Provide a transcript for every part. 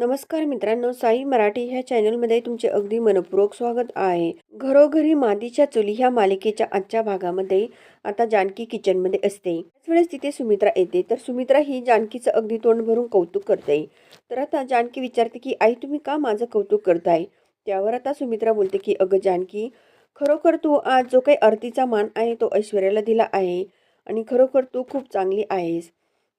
नमस्कार मित्रांनो साई मराठी ह्या चॅनलमध्ये तुमचे अगदी मनपूर्वक स्वागत आहे. घरोघरी मातीच्या चुली ह्या मालिकेच्या आजच्या भागामध्ये आता जानकी किचनमध्ये असते. त्याच वेळेस तिथे सुमित्रा येते. तर सुमित्रा ही जानकीचं अगदी तोंड भरून कौतुक करते. तर आता जानकी विचारते की आई तुम्ही का माझं कौतुक करताय? त्यावर आता सुमित्रा बोलते की अगं जानकी खरोखर तू आज जो काही आरतीचा मान आहे तो ऐश्वर्याला दिला आहे आणि खरोखर तू खूप चांगली आहेस.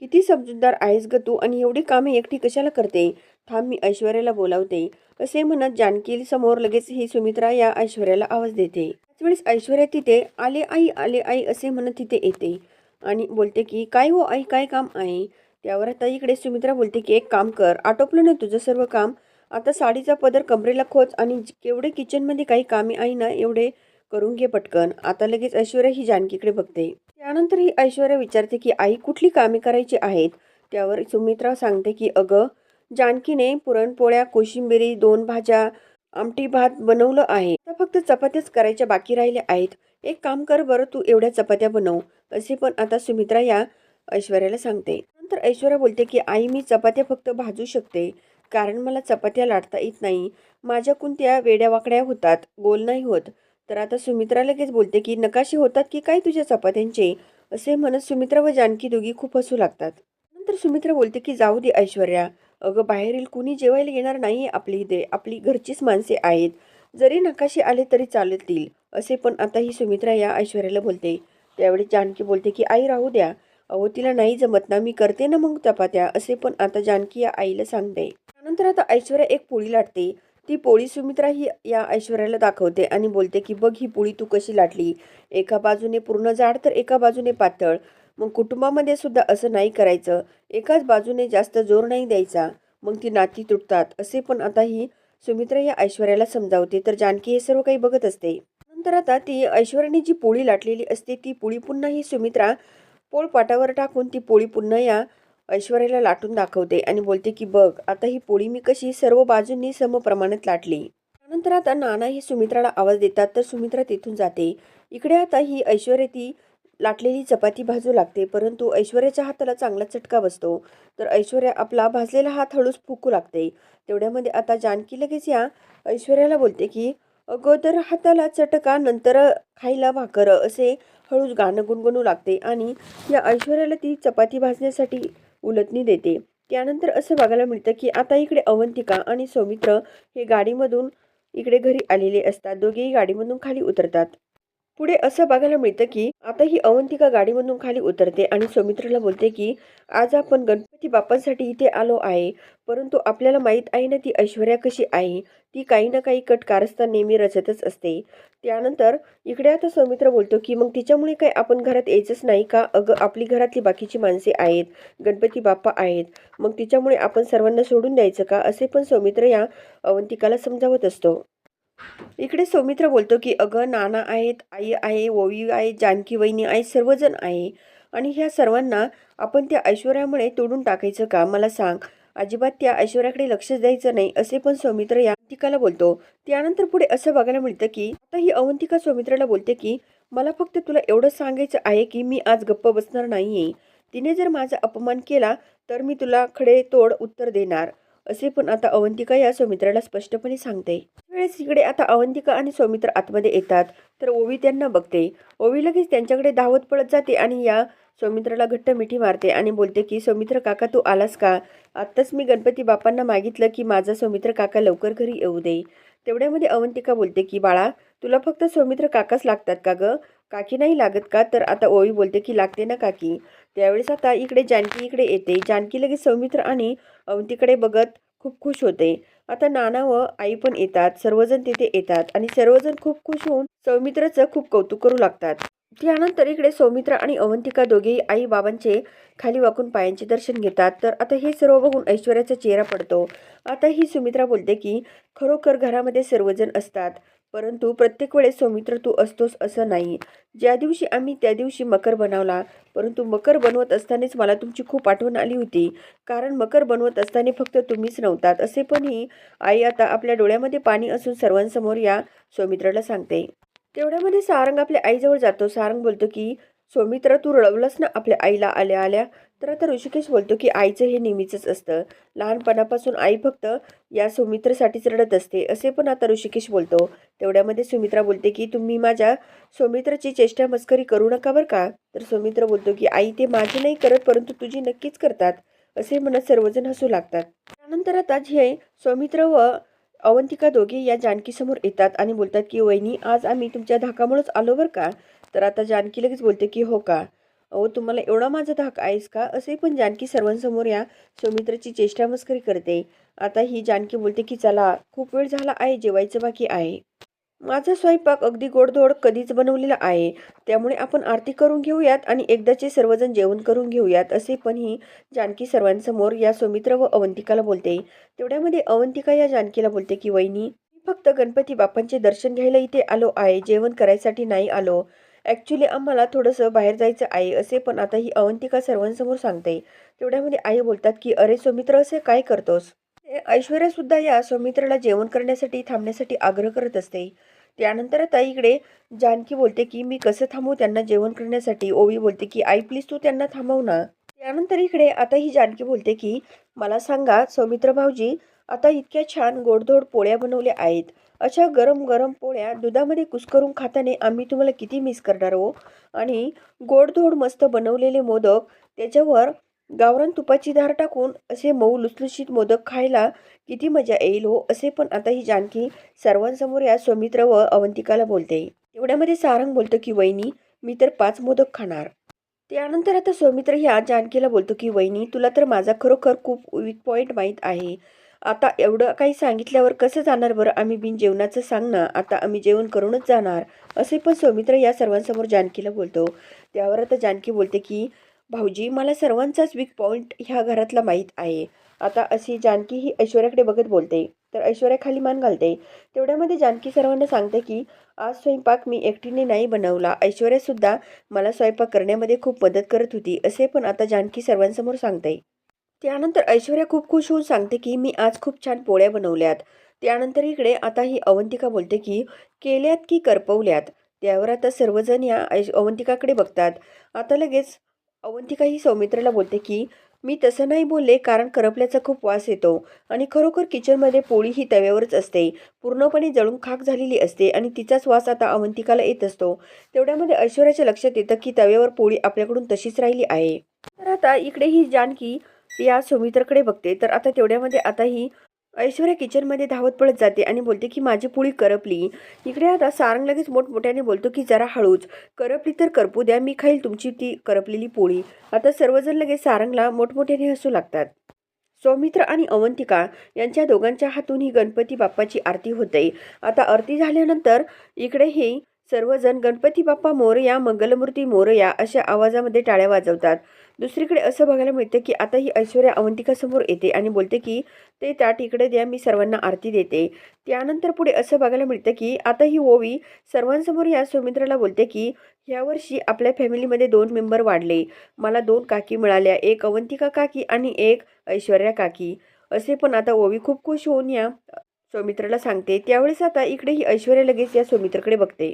किती समजूतदार आहेस ग तू आणि एवढी कामे एकटी कशाला करते? थांब मी ऐश्वर्याला बोलावते. असे म्हणत जानकी समोर लगेच ही सुमित्रा या ऐश्वर्याला आवाज देते. त्याच वेळेस ऐश्वर्या तिथे आले आई आले आई असे म्हणत तिथे येते. आणि बोलते की काय हो आई काय काम आहे? त्यावर आता इकडे सुमित्रा बोलते की एक काम कर आटोपलं ना तुझं सर्व काम? आता साडीचा पदर कमरेला खोच आणि केवढे किचनमध्ये काही कामे आहे ना एवढे करून घे पटकन. आता लगेच ऐश्वर्या ही जानकीकडे बघते. त्यानंतर ही ऐश्वर्या विचारते की आई कुठली कामे करायची आहेत? त्यावर सुमित्रा सांगते की अगं जानकीने पुरणपोळ्या कोशिंबिरी दोन भाज्या आमटी भात बनवलं आहे. तर फक्त चपात्याच करायच्या बाकी राहिल्या आहेत. एक काम कर बरं तू एवढ्या चपात्या बनव. असे पण आता सुमित्रा या ऐश्वर्याला सांगते. नंतर ऐश्वर्या बोलते की आई मी चपात्या फक्त भाजू शकते. कारण मला चपात्या लाटता येत नाही. माझ्या त्या वेड्यावाकड्या होतात. गोल नाही होत. तर आता सुमित्रा लगेच बोलते की नकाशे होतात की काय तुझ्या चपात्यांचे? असे म्हणत सुमित्रा व जानकी दोघी खूप हसू लागतात. नंतर सुमित्रा बोलते की जाऊ दे ऐश्वर्या. अगं बाहेरील कुणी जेवायला येणार नाही आपली दे आपली घरचीच माणसे आहेत. जरी नकाशे आले तरी चालतील असे पण आता ही सुमित्रा या ऐश्वर्याला बोलते. त्यावेळी जानकी बोलते की आई राहू द्या. अहो तिला नाही जमत ना मी करते ना मग चपात्या असे पण आता जानकी या आईला सांगते. त्यानंतर आता ऐश्वर्या एक पोळी लाटते. ती पोळी सुमित्रा ही या ऐश्वर्याला दाखवते आणि बोलते की बघ ही पोळी तू कशी लाटली. एका बाजूने पूर्ण जाड तर एका बाजूने पातळ. मग कुटुंबामध्ये सुद्धा असं नाही करायचं. एकाच बाजूने जास्त जोर नाही द्यायचा. मग ती नाती तुटतात. असे पण आता ही सुमित्रा या ऐश्वर्याला समजावते. तर जानकी हे सर्व काही बघत असते. नंतर आता ती ऐश्वर्याने जी पोळी लाटलेली असते ती पोळी पुन्हा ही सुमित्रा पोळपाटावर टाकून ती पोळी पुन्हा या ऐश्वर्याला लाटून दाखवते आणि बोलते की बघ आता ही पोळी मी कशी सर्व बाजूंनी समप्रमाणात लाटली. त्यानंतर आता नाना ही सुमित्राला आवाज देतात. तर सुमित्रा तिथून जाते. इकडे आता ही ऐश्वर्या ती लाटलेली चपाती भाजू लागते परंतु ऐश्वर्याच्या हाताला चांगला चटका बसतो. तर ऐश्वर्या आपला भाजलेला हात हळूच फुकू लागते. तेवढ्यामध्ये आता जानकी लगेच या ऐश्वर्याला बोलते की अगोदर हाताला चटका नंतर खायला भाकर असे हळूच गाणं गुणगुणू लागते आणि या ऐश्वर्याला ती चपाती भाजण्यासाठी उलटणी देते. त्यानंतर असं बघायला मिळतं की आता इकडे अवंतिका आणि सौमित्र हे गाडीमधून इकडे घरी आलेले असतात. दोघेही गाडीमधून खाली उतरतात. पुढे असं बघायला मिळतं की आता ही अवंतिका गाडीमधून खाली उतरते आणि सौमित्रला बोलते की आज आपण गणपती बाप्पांसाठी इथे आलो आहे परंतु आपल्याला माहीत आहे ना ती ऐश्वर्या कशी आहे? ती काही ना काही कट कारस्ता नेहमी रचतच असते. त्यानंतर इकडे आता सौमित्र बोलतो की मग तिच्यामुळे काय आपण घरात यायचंच नाही का? अगं आपली घरातली बाकीची माणसे आहेत गणपती बाप्पा आहेत मग तिच्यामुळे आपण सर्वांना सोडून द्यायचं का? असे पण सौमित्र या अवंतिकाला समजावत असतो. इकडे सौमित्र बोलतो की अगं नाना आहेत आई आहे ओवी आहे जानकी वहिनी आहे सर्वजण आहे. आणि ह्या सर्वांना आपण त्या ऐश्वर्यामुळे तोडून टाकायचं का? मला सांग. अजिबात त्या ऐश्वर्याकडे लक्ष द्यायचं नाही असे पण सौमित्र या अवंतिकाला बोलतो. त्यानंतर पुढे असं बघायला मिळतं की आता ही अवंतिका सौमित्राला बोलते की मला फक्त तुला एवढं सांगायचं आहे की मी आज गप्प बसणार नाहीये. तिने जर माझा अपमान केला तर मी तुला खडे तोड उत्तर देणार. असे पण आता अवंतिका या सौमित्राला स्पष्टपणे सांगते. वेळेस इकडे आता अवंतिका आणि सौमित्र आतमध्ये येतात. तर ओवी त्यांना बघते. ओवी लगेच त्यांच्याकडे धावत पळत जाते आणि या सौमित्राला घट्ट मिठी मारते आणि बोलते की सौमित्र काका तू आलास का? आत्ताच मी गणपती बाप्पांना मागितलं की माझा सौमित्र काका लवकर घरी येऊ दे. तेवढ्यामध्ये अवंतिका बोलते की बाळा तुला फक्त सौमित्र काकाच लागतात का गं? काकी नाही लागत का? तर आता ओवी बोलते की लागते ना काकी. त्यावेळेस आता इकडे जानकी इकडे येते. जानकी लगेच सौमित्र आणि अवंतीकडे बघत खूप खुश होते. आता नाना व आई पण येतात. सर्वजण तिथे येतात आणि सर्वजण खूप खुश होऊन सौमित्राचं खूप कौतुक करू लागतात. त्यानंतर इकडे सौमित्रा आणि अवंतिका दोघेही आई बाबांचे खाली वाकून पायांचे दर्शन घेतात. तर आता हे सर्व बघून ऐश्वर्याचा चेहरा पडतो. आता ही सुमित्रा बोलते की खरोखर घरामध्ये सर्वजण असतात. परंतु प्रत्येक वेळेस सौमित्र तू असतोस असं नाही. ज्या दिवशी आम्ही त्या दिवशी मकर बनवला परंतु मकर बनवत असतानाच मला तुमची खूप आठवण आली होती. कारण मकर बनवत असताना फक्त तुम्हीच नव्हतात असे पण ही आई आता आपल्या डोळ्यामध्ये पाणी असून सर्वांसमोर या सौमित्राला सांगते. तेवढ्यामध्ये सारंग आपल्या आईजवळ जातो. सारंग बोलतो की सौमित्र तू रडवलंस ना आपल्या आईला आल्या आल्या? तर आता ऋषिकेश बोलतो की आईचं हे नेहमीचंच असतं. लहानपणापासून आई फक्त या सौमित्रसाठीच रडत असते. असे पण आता ऋषिकेश बोलतो. तेवढ्यामध्ये सुमित्रा बोलते की तुम्ही माझ्या सौमित्राची चेष्टा मस्करी करू नका बरं का? तर सौमित्र बोलतो की आई ते माझे नाही करत परंतु तुझी नक्कीच करतात. असे म्हणत सर्वजण हसू लागतात. त्यानंतर आता हे सौमित्र व अवंतिका दोघे या जानकीसमोर येतात आणि बोलतात की वहिनी आज आम्ही तुमच्या धाकामुळेच आलो बरं का? तर आता जानकी लगेच बोलते की हो का? अहो तुम्हाला एवढा माझा धाक आहेस का? असे पण जानकी सर्वांसमोर या सौमित्राची चेष्टा मस्करी करते. आता ही जानकी बोलते की चला खूप वेळ झाला आहे जेवायचं बाकी आहे. माझा स्वयंपाक अगदी गोडधोड कधीच बनवलेला आहे. त्यामुळे आपण आरती करून घेऊयात आणि एकदाचे सर्वजण जेवण करून घेऊयात असे पण ही जानकी सर्वांसमोर या सौमित्र व अवंतिकाला बोलते. तेवढ्यामध्ये अवंतिका या जानकीला बोलते की वहिनी फक्त गणपती बाप्पांचे दर्शन घ्यायला इथे आलो आहे. जेवण करायसाठी नाही आलो. ॲक्च्युली आम्हाला थोडंसं बाहेर जायचं आहे असे पण आता ही अवंतिका सर्वांसमोर सांगते. तेवढ्यामध्ये आई बोलतात की अरे सौमित्र असे काय करतोस? ऐश्वर्यासुद्धा या सौमित्राला जेवण करण्यासाठी थांबण्यासाठी आग्रह करत असते. त्यानंतर आता इकडे जानकी बोलते की मी कसं थांबवू त्यांना जेवण करण्यासाठी? ओवी बोलते की आई प्लीज तू त्यांना थांबव ना. त्यानंतर इकडे आता ही जानकी बोलते की मला सांगा सौमित्र भाऊजी आता इतक्या छान गोडधोड पोळ्या बनवल्या आहेत. अशा गरम गरम पोळ्या दुधामध्ये कुस्करून खाताने आम्ही तुम्हाला किती मिस करणार हो? आणि गोडधोड मस्त बनवलेले मोदक त्याच्यावर गावरान तुपाची धार टाकून असे मऊ लुसलुशीत मोदक खायला किती मजा येईल हो? असे पण आता ही जानकी सर्वांसमोर या सौमित्र व अवंतिकाला बोलते. एवढ्यामध्ये सारंग बोलतो की वहिनी मी तर पाच मोदक खाणार. त्यानंतर आता सौमित्र ह्या जानकीला बोलतो की वहिनी तुला तर माझा खरोखर खूप वीक पॉईंट माहीत आहे. आता एवढं काही सांगितल्यावर कसं जाणार बरं? आम्ही बिन जेवणाचं सांग ना. आता आम्ही जेवण करूनच जाणार. असे पण सौमित्र या सर्वांसमोर जानकीला बोलतो. त्यावर आता जानकी बोलते की भाऊजी मला सर्वांचाच वीक पॉईंट ह्या घरातला माहीत आहे. आता अशी जानकी ही ऐश्वर्याकडे बघत बोलते. तर ऐश्वर्या खाली मान घालते. तेवढ्यामध्ये जानकी सर्वांना सांगते की आज स्वयंपाक मी एकटीने नाही बनवला. ऐश्वर्यासुद्धा मला स्वयंपाक करण्यामध्ये खूप मदत करत होती. असे पण आता जानकी सर्वांसमोर सांगते. त्यानंतर ऐश्वर्या खूप खुश होऊन सांगते की मी आज खूप छान पोळ्या बनवल्यात. त्यानंतर इकडे आता ही अवंतिका बोलते की केल्यात की करपवल्यात? त्यावर आता सर्वजण या ऐश अवंतिकाकडे बघतात. आता लगेच अवंतिका ही सौमित्राला बोलते की मी तसं नाही बोलले कारण करपल्याचा खूप वास येतो आणि खरोखर किचनमध्ये पोळी ही तव्यावरच असते. पूर्णपणे जळून खाक झालेली असते आणि तिचाच वास आता अवंतिकाला येत असतो. तेवढ्यामध्ये ऐश्वर्याच्या लक्षात येतं की तव्यावर पोळी आपल्याकडून तशीच राहिली आहे. तर आता इकडे ही जानकी या सौमित्रकडे बघते. तर आता तेवढ्यामध्ये आता ही ऐश्वर्या किचनमध्ये धावत पळत जाते आणि बोलते की माझी पोळी करपली. इकडे आता सारंग लगेच मोठमोठ्याने बोलतो की जरा हळूच. करपली तर करपू द्या मी खाईल तुमची ती करपलेली पोळी. आता सर्वजण लगेच सारंगला मोठमोठ्याने हसू लागतात. सौमित्र आणि अवंतिका यांच्या दोघांच्या हातून ही गणपती बाप्पाची आरती होते. आता आरती झाल्यानंतर इकडेही सर्वजण गणपती बाप्पा मोरया मंगलमूर्ती मोरया अशा आवाजामध्ये टाळ्या वाजवतात. दुसरीकडे असं बघायला मिळतं की आता ही ऐश्वर्या अवंतिकासमोर येते आणि बोलते की ते ताट इकडे द्या मी सर्वांना आरती देते. त्यानंतर पुढे असं बघायला मिळतं की आता ही ओवी सर्वांसमोर या सौमित्राला बोलते की यावर्षी आपल्या फॅमिलीमध्ये दोन मेंबर वाढले. मला दोन काकी मिळाल्या एक अवंतिका काकी आणि एक ऐश्वर्या काकी. असे पण आता ओवी खूप खुश होऊन या सौमित्राला सांगते. त्यावेळेस आता इकडे ही ऐश्वर्या लगेच या सौमित्राकडे बघते.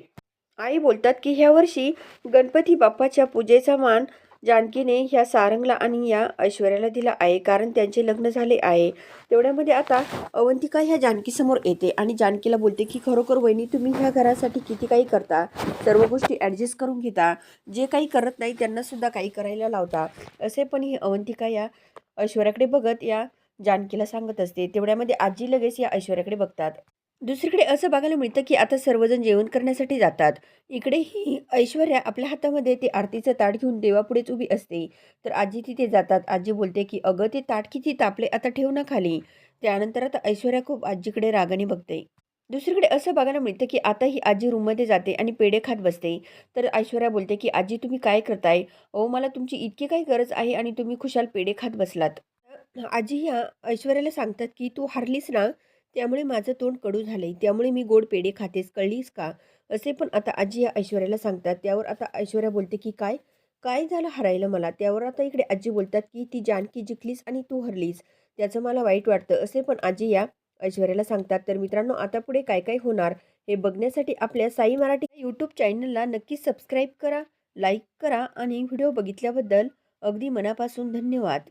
आई बोलतात की ह्या वर्षी गणपती बाप्पाच्या पूजेचा मान जानकीने ह्या सारंगला आणि या ऐश्वर्याला दिला आहे कारण त्यांचे लग्न झाले आहे. तेवढ्यामध्ये आता अवंतिका ह्या जानकीसमोर येते आणि जानकीला बोलते की खरोखर वहिनी तुम्ही ह्या घरासाठी किती काही करता? सर्व गोष्टी ॲडजस्ट करून घेता. जे काही करत नाही त्यांनासुद्धा काही करायला लावता. असे पण ही अवंतिका या ऐश्वर्याकडे बघत या जानकीला सांगत असते. तेवढ्यामध्ये आजी लगेच या ऐश्वर्याकडे बघतात. दुसरीकडे असं बघायला मिळतं की आता सर्वजण जेवण करण्यासाठी जातात. इकडेही ऐश्वर्या आपल्या हातामध्ये ते आरतीचं ताट घेऊन देवापुढेच उभी असते. तर आजी तिथे जातात. आजी बोलते की अगं ते ताट किती तापले आता ठेव ना खाली. त्यानंतर आता ऐश्वर्या खूप आजीकडे रागाने बघते. दुसरीकडे असं बघायला मिळतं की आता ही आजी रूममध्ये जाते आणि पेढे खात बसते. तर ऐश्वर्या बोलते की आजी तुम्ही काय करताय? अहो मला तुमची इतकी काही गरज आहे आणि तुम्ही खुशाल पेढे खात बसलात. आजी ह्या ऐश्वर्याला सांगतात की तू हारलीस ना त्यामुळे माझं तोंड कडू झालंय. त्यामुळे मी गोड पेढे खातेस कळलीस का? असे पण आता आजी या ऐश्वर्याला सांगतात. त्यावर आता ऐश्वर्या बोलते की काय? काय झालं हरायला मला? त्यावर आता इकडे आजी बोलतात की ती जानकी जिंकलीस आणि तू हरलीस. त्याचं मला वाईट वाटतं. असे पण आजी या ऐश्वर्याला सांगतात. तर मित्रांनो आता पुढे काय काय होणार हे बघण्यासाठी आपल्या साई मराठी यूट्यूब चॅनलला नक्की सबस्क्राईब करा लाईक करा आणि व्हिडिओ बघितल्याबद्दल अगदी मनापासून धन्यवाद.